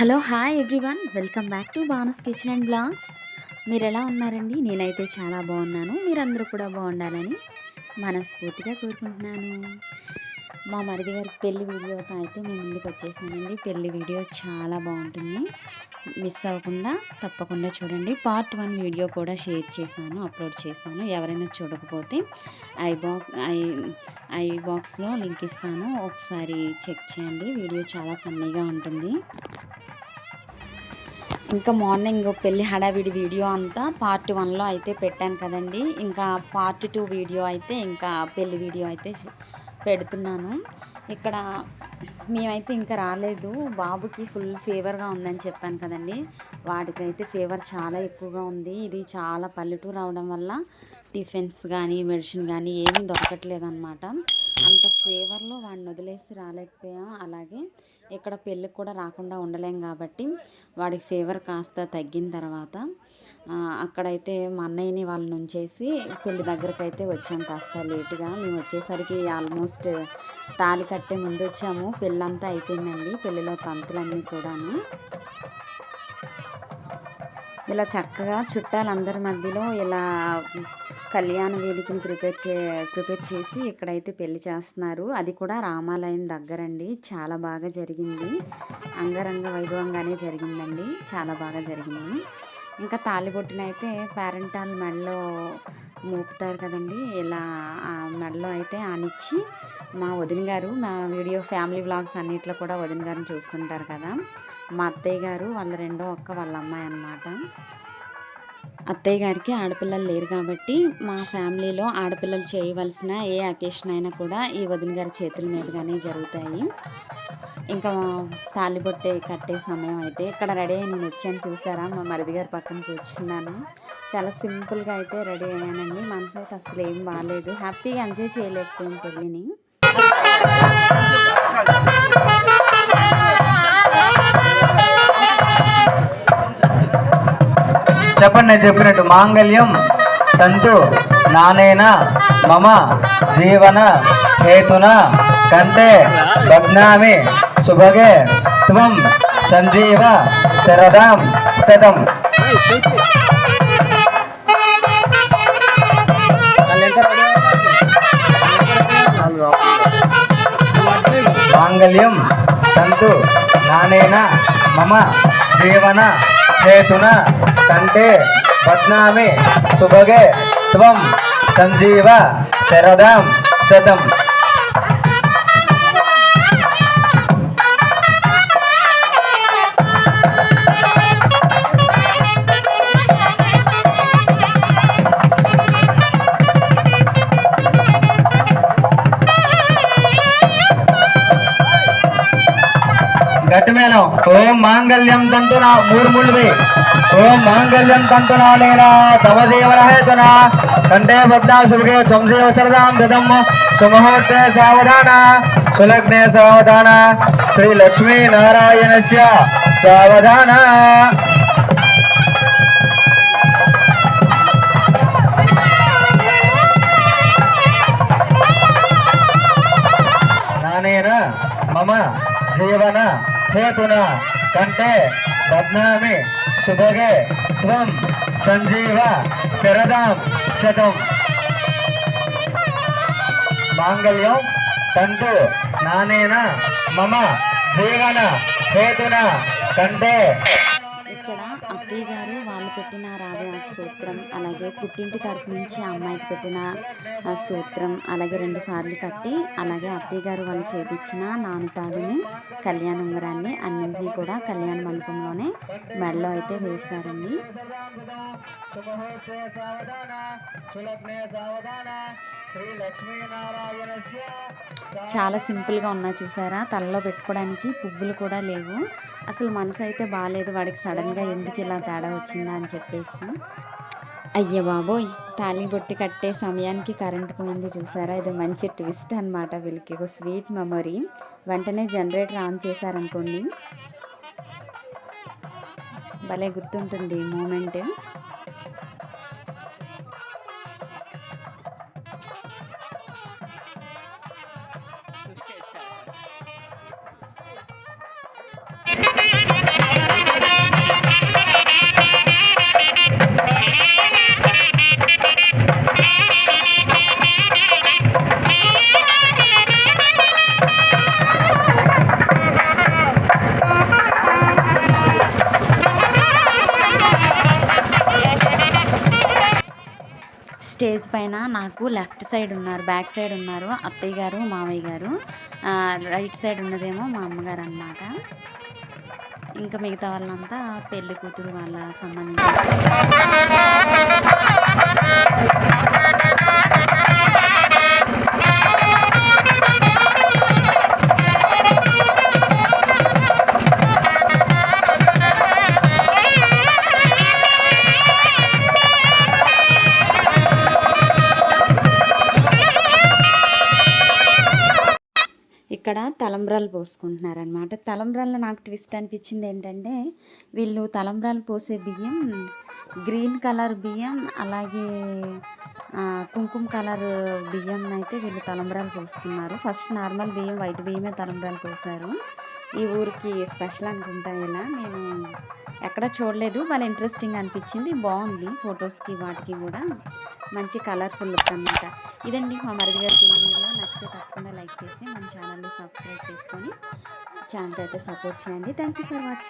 Hello hi everyone. Welcome back to బానస్ kitchen and blogs. మీరు ఎలా ఉన్నారండి? నేనైతే చాలా బాగున్నాను. మీరందరూ కూడా బాగుండాలని మనస్ఫూర్తిగా కోరుకుంటున్నాను. మా మరిది గారి పెళ్ళి వీడియోతో అయితే మేము ముందుకు వచ్చేసానండి పెళ్ళి వీడియో చాలా బాగుంటుంది. మిస్ అవ్వకుండా తప్పకుండా చూడండి. పార్ట్ వన్ వీడియో కూడా షేర్ చేశాను అప్లోడ్ చేశాను. ఎవరైనా చూడకపోతే ఐ బాక్స్ ఐ ఐ బాక్స్లో లింక్ ఇస్తాను. ఒకసారి చెక్ చేయండి. వీడియో చాలా ఫన్నీగా ఉంటుంది. ఇంకా మార్నింగ్ పెళ్ళి హడావిడి వీడియో అంతా పార్ట్ వన్లో అయితే పెట్టాను కదండి. ఇంకా పార్ట్ టూ వీడియో అయితే ఇంకా పెళ్ళి వీడియో అయితే పెడుతున్నాను. ఇక్కడ మేమైతే ఇంకా రాలేదు. బాబుకి ఫుల్ ఫీవర్గా ఉందని చెప్పాను కదండి. వాడికైతే ఫీవర్ చాలా ఎక్కువగా ఉంది. ఇది చాలా పల్లెటూరు అవడం వల్ల టిఫిన్స్ కానీ మెడిసిన్ కానీ ఏమీ దొరకట్లేదు అనమాట అంత ఫేవర్లో వాడిని వదిలేసి రాలేకపోయాం. అలాగే ఇక్కడ పెళ్ళికి కూడా రాకుండా ఉండలేం కాబట్టి వాడికి ఫేవర్ కాస్త తగ్గిన తర్వాత అక్కడైతే మా అన్నయ్యని వాళ్ళని ఉంచేసి పెళ్ళి దగ్గరకు అయితే వచ్చాం కాస్త లేటుగా. మేము వచ్చేసరికి ఆల్మోస్ట్ తాళి కట్టే ముందు వచ్చాము. పెళ్ళంతా అయిపోయిందండి. పెళ్ళిలో తంతులన్నీ కూడాను. ఇలా చక్కగా చుట్టాలందరి మధ్యలో ఇలా కళ్యాణ వేదికని ప్రిపేర్ చే ప్రిపేర్ చేసి ఇక్కడైతే పెళ్ళి చేస్తున్నారు. అది కూడా రామాలయం దగ్గరండి. చాలా బాగా జరిగింది. అంగరంగ వైభవంగానే జరిగిందండి. చాలా బాగా జరిగింది. ఇంకా తాలిబొట్టున అయితే పేరెంటాల్ మెడలో మోపుతారు కదండి. ఇలా ఆ మెడలో అయితే ఆనిచ్చి మా వదిన గారు మా వీడియో ఫ్యామిలీ వ్లాగ్స్ అన్నిట్లో కూడా వదిన గారిని చూస్తుంటారు కదా. మా అత్తయ్య గారు వాళ్ళ రెండో ఒక్క వాళ్ళ అమ్మాయి అన్నమాట. అత్తయ్య గారికి ఆడపిల్లలు లేరు కాబట్టి మా ఫ్యామిలీలో ఆడపిల్లలు చేయవలసిన ఏ అకేషన్ అయినా కూడా ఈ వదిన గారి చేతుల మీదుగానే జరుగుతాయి. ఇంకా తాలిబొట్టే కట్టే సమయం అయితే ఇక్కడ రెడీ అయ్యి నేను వచ్చాను. చూసారా? మా మరిది గారి పక్కన కూర్చున్నాను. చాలా సింపుల్గా అయితే రెడీ అయ్యానండి. మనసు అయితే అసలు ఏం బాగాలేదు హ్యాపీగా ఎంజాయ్ చేయలేకపోయింది పెళ్ళిని చెప్పండి నేను చెప్పినట్టు. మాంగళ్యం తంతు నానేన మమ జీవన హేతున కంటే బగ్నామి శుభగే త్వం సంజీవ శరదాం శతం. మాంగళ్యం తంతు నానేన మమ జీవన హేతున కంటే బద్నామి సుభగే త్వం సంజీవ శరదాం శతం. గట్టి మేళం ఓం మాంగళ్యం తంతున మూడు ముళ్ళు వేయి. ఓం మాంగళ్యం తంతున నేన తమ జీవన కంటే బద్నా శుభగే త్వం జీవ శరదాం దదం సుముహూర్తే సావధాన. సులగ్నే సావధాన. శ్రీ లక్ష్మీ నారాయణస్య సావధాన. నానేన? మమ జీవన హేతున కంటే బద్నామి శుభగే త్వం సంజీవ శరదాం శతం. మాంగళ్యం తంతు నానేన మమ జీవన హేతున కంటే ఇక్కడ అత్తయ్య గారు వాళ్ళు పెట్టిన రావే సూత్రం అలాగే పుట్టింటి తరపు నుంచి అమ్మాయికి పెట్టిన సూత్రం అలాగే రెండు సార్లు కట్టి అలాగే అత్తయ్య గారు వాళ్ళు చేపించిన నానుతాడుని కళ్యాణ ఉంగరాన్ని అన్నింటినీ కూడా కళ్యాణ మండపంలోనే మెడలో అయితే వేశారండి. చాలా సింపుల్గా ఉన్నా చూసారా? తలలో పెట్టుకోవడానికి పువ్వులు కూడా లేవు. అసలు మనసు అయితే బాగాలేదు వాడికి సడన్గా ఎందుకు ఇలా తేడా వచ్చిందా అని చెప్పేసి. అయ్య బాబోయ్ తాళి బొట్టి కట్టే సమయానికి కరెంట్ పోయింది చూసారా? ఇది మంచి ట్విస్ట్ అన్నమాట వీళ్ళకి. ఒక స్వీట్ మెమొరీ. వెంటనే జనరేటర్ ఆన్ చేశారనుకోండి. భలే గుర్తుంటుంది ఈ మూమెంట్. స్టేజ్ పైన నాకు లెఫ్ట్ సైడ్ ఉన్నారు బ్యాక్ సైడ్ ఉన్నారు అత్తయ్య గారు మామయ్య గారు. రైట్ సైడ్ ఉన్నదేమో మా అమ్మగారు అనమాట ఇంకా మిగతా వాళ్ళంతా పెళ్ళి కూతురు వాళ్ళ సంబంధించిన ఇక్కడ తలంబ్రాలు పోసుకుంటున్నారనమాట తలంబ్రాల్లో నాకు ట్విస్ట్ అనిపించింది ఏంటంటే వీళ్ళు తలంబ్రాలు పోసే బియ్యం గ్రీన్ కలర్ బియ్యం అలాగే కుంకుమ కలర్ బియ్యం అయితే వీళ్ళు తలంబ్రాలు పోసుకున్నారు. ఫస్ట్ నార్మల్ బియ్యం వైట్ బియ్యమే తలంబ్రాలు పోసారు. ఈ ఊరికి స్పెషల్ అనుకుంటా ఇలా. నేను ఎక్కడ చూడలేదు. వాళ్ళ ఇంట్రెస్టింగ్ అనిపించింది. బాగుంది. ఫొటోస్కి వాటికి కూడా మంచి కలర్ఫుల్ లుక్ అనమాట ఇదండి మా మరిది గారి వీడియో. నచ్చితే తప్పకుండా లైక్ చేసి మన ఛానల్ని సబ్స్క్రైబ్ చేసుకొని ఛానల్ అయితే సపోర్ట్ చేయండి. Thank you for watching